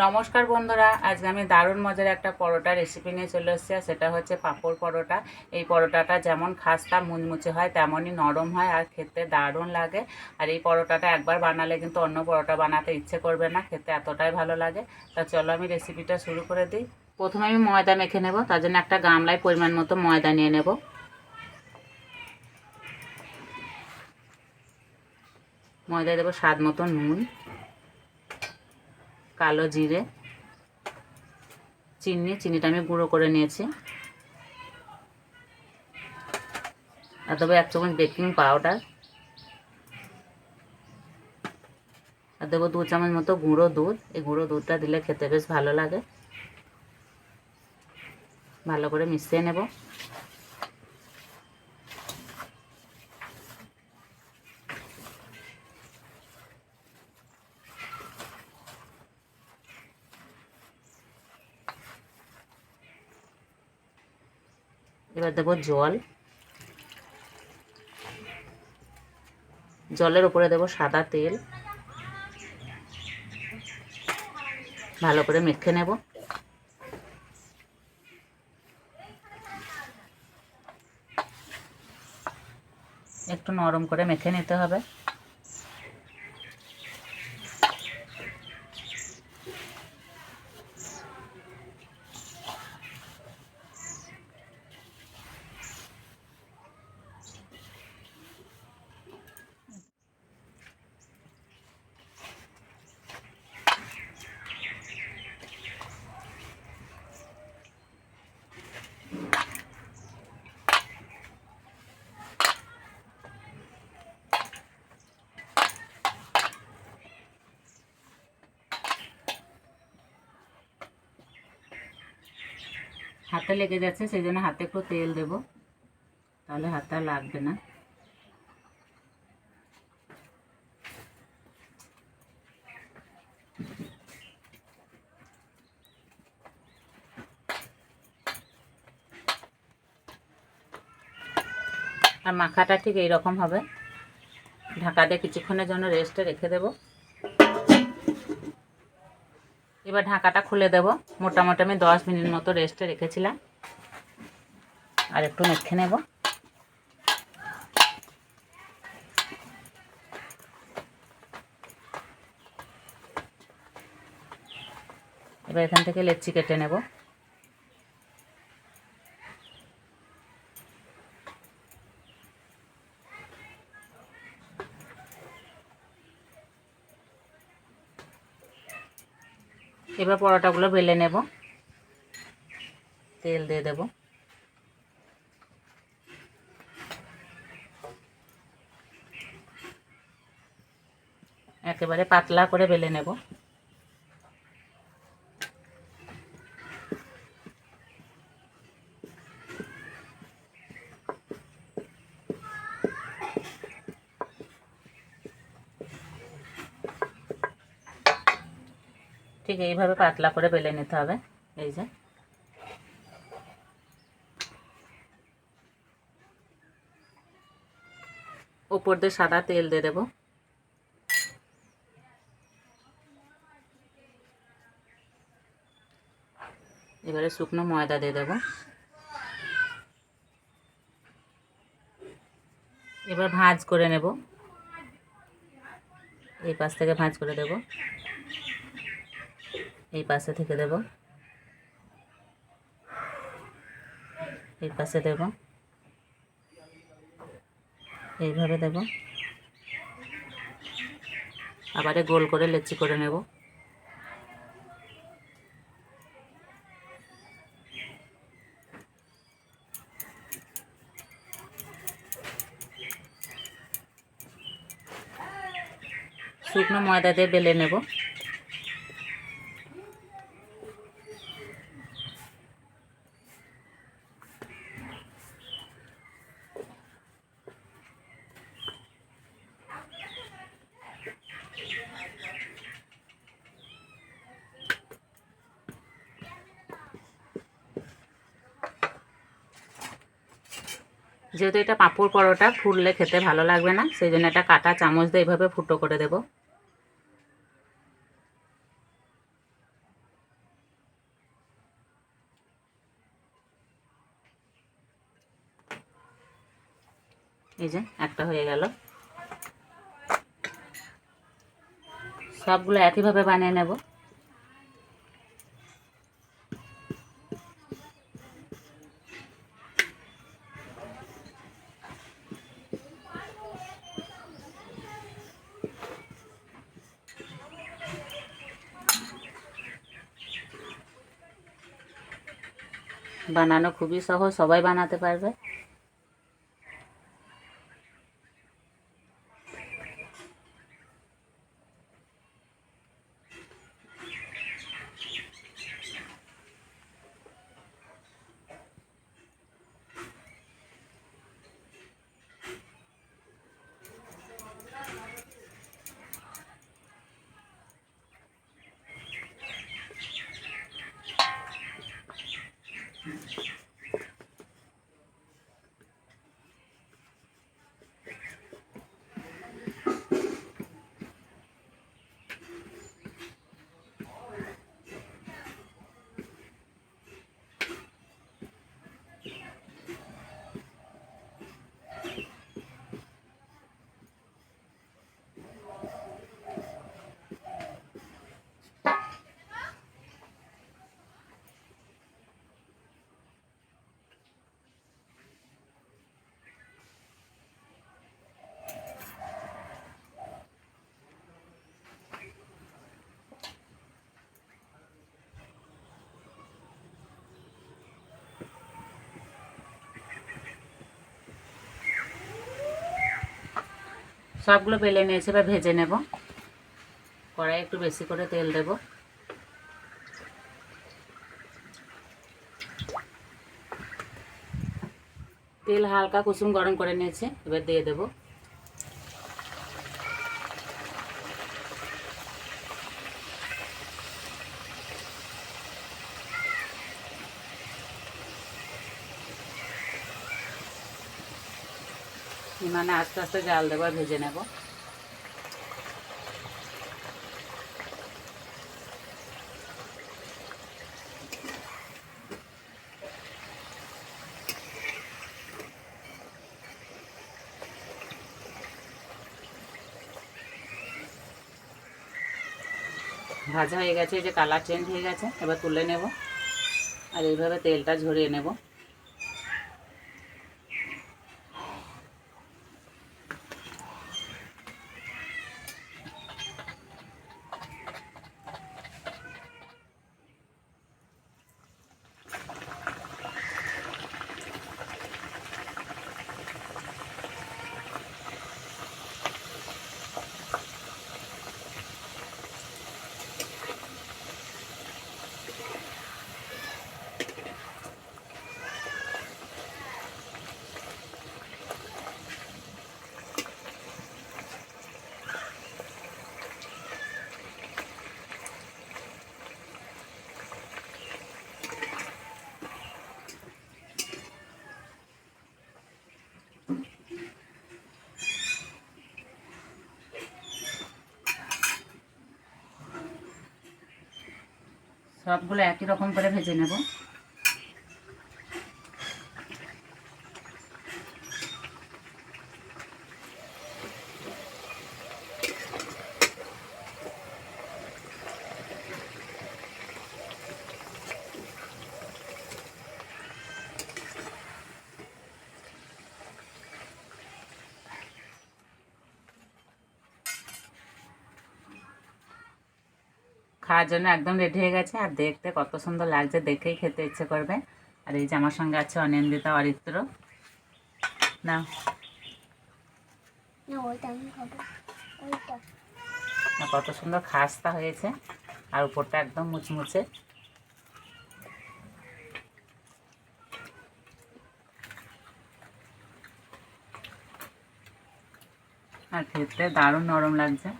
নমস্কার বন্ধুরা, আজকে আমি দারুণ মজার একটা পরোটা রেসিপি নিয়ে চলে এসেছি, আর সেটা হচ্ছে পাঁপড় পরোটা। এই পরোটাটা যেমন খাস্তা মুচমুচে হয়, তেমনই নরম হয়, আর খেতে দারুণ লাগে। আর এই পরোটাটা একবার বানালে কিন্তু অন্য পরোটা বানাতে ইচ্ছে করবে না, খেতে এতটাই ভালো লাগে। তা চলো আমি রেসিপিটা শুরু করে দিই। প্রথমে আমি ময়দা মেখে নেব, তার জন্য একটা গামলায় পরিমাণ মতো ময়দা নিয়ে নেব। ময়দায় দেবো স্বাদ মতো নুন। কালো জিরে, চিনি, চিনিটা আমি গুঁড়ো করে নিয়েছি। আর দেবো এক চামচ বেকিং পাউডার। আর দেবো দু চামচ মতো গুঁড়ো দুধ। এই গুঁড়ো দুধটা দিলে খেতে বেশ ভালো লাগে। ভালো করে মিশিয়ে নেব। এবার দেবো জল। জলের উপরে দেবো সাদা তেল। ভালো করে মেখে নেব। একটু নরম করে মেখে নিতে হবে। হাতে লেগে যাচ্ছে, সেই জন্য হাতে একটু তেল দেব। তাহলে হাতে লাগবে না। আর মাখাটা ঠিক এইরকম হবে। ঢাকা দিয়ে কিছুক্ষণের জন্য রেস্টে রেখে দেব। এবার ঢাকাটা খুলে দেব। মোটামুটি আমি দশ মিনিট মতো রেস্টে রেখেছিলাম। আর একটু মেখে নেব। এবার এখান থেকে লেচি কেটে নেব। এবার পরোটাগুলো বেলে নেব। তেল দিয়ে দেব। একেবারে পাতলা করে বেলে নেব। ঠিক এইভাবে পাতলা করে বেলে নিতে হবে। এই যে। উপর দিয়ে সাদা তেল দিয়ে দেবো। এবারে শুকনো ময়দা দিয়ে দেবো। এবার ভাঁজ করে নেব। এই পাশ থেকে ভাঁজ করে দেব। এই পাশে থেকে দেব। এই পাশে দেব। এইভাবে দেব। আবার গোল করে লেচি করে নেব। শুকনো ময়দা দিয়ে বেলে নেব। যেহেতু এটা পাঁপড় পরোটা ফুললে খেতে ভালো লাগবে না, সেই জন্য এটা কাটা চামচ দিয়ে এইভাবে ফুটো করে দেব। এই যে একটা হয়ে গেল। সবগুলো একইভাবে বানিয়ে নেব। বানানো খুবই সহজ সবাই বানাতে পারবে। সবগুলো বেলে নিয়েছে, এবার ভেজে নেব। কড়াই একটু বেশি করে তেল দেব। তেল হালকা কুসুম গরম করে নিয়েছে, এবার দিয়ে দেব। মানে আস্তে আস্তে জাল দেবো ভেজে নেব। ভাজা হয়ে গেছে, এই যে কালার চেঞ্জ হয়ে গেছে, এবার তুলে নেব। আর এইভাবে তেলটা ঝরিয়ে নেব। সবগুলো একই রকম করে ভেজে নেব। খাওয়ার জন্য একদম রেডি হয়ে গেছে। আর দেখতে কত সুন্দর লাগছে দেখেই খেতে ইচ্ছে করবে। আর এই যে আমার সঙ্গে আছে অনিন্দিতা অরিত্র। না কত সুন্দর খাস্তা হয়েছে। আর উপরটা একদম মুচমুচে। আর খেতে দারুণ নরম লাগছে।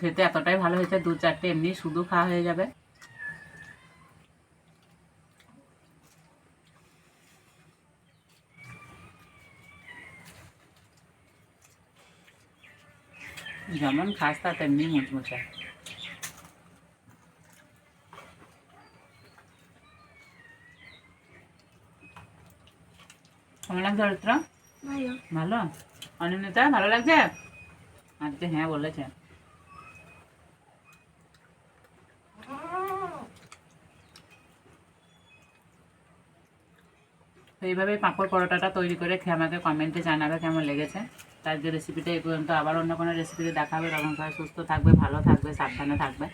খেতে এতটাই ভালো হয়েছে দু চারটে এমনি শুধু খাওয়া হয়ে যাবে। যেমন খাস তা তেমনি মুচমুচা। কেমন লাগছে অরিত্র? ভালো? অনিন্দিতা ভালো লাগছে? আজকে হ্যাঁ বলেছে। তো এইভাবে পাঁপড় পরোটাটা তৈরি করে খেয়ে আমাকে কমেন্টে জানাবে কেমন লেগেছে। তার যে রেসিপিটা এই পর্যন্ত আবার অন্য কোনো রেসিপিতে দেখাবে, তখন সুস্থ থাকবে, ভালো থাকবে, সাবধানে থাকবে।